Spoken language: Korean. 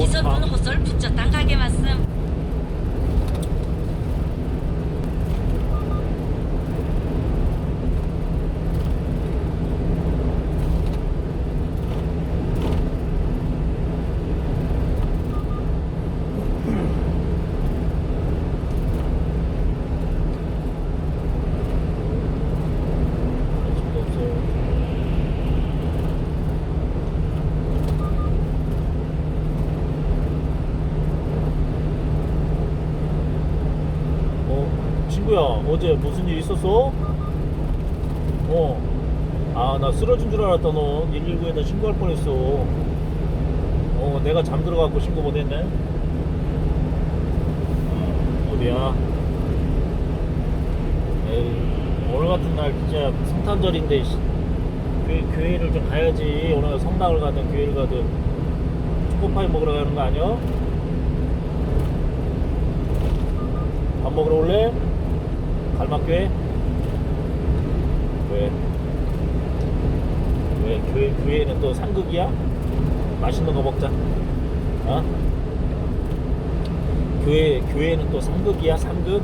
여기서 오차. 눈 호설 붙였단 가게 말씀 친구야, 어제 무슨 일 있었어? 어. 아, 나 쓰러진 줄 알았다, 너. 119에다 신고할 뻔했어. 어, 내가 잠들어갖고 신고 못했네. 어, 어디야? 에이, 오늘 같은 날 진짜 성탄절인데, 씨. 교회, 교회를 좀 가야지. 오늘 성당을 가든 교회를 가든 초코파이 먹으러 가는 거 아니야? 밥 먹으러 올래? 갈막교회? 왜? 왜 교회, 교회는 또 상극이야? 맛있는 거 먹자 어? 교회, 교회는 또 상극이야 상극?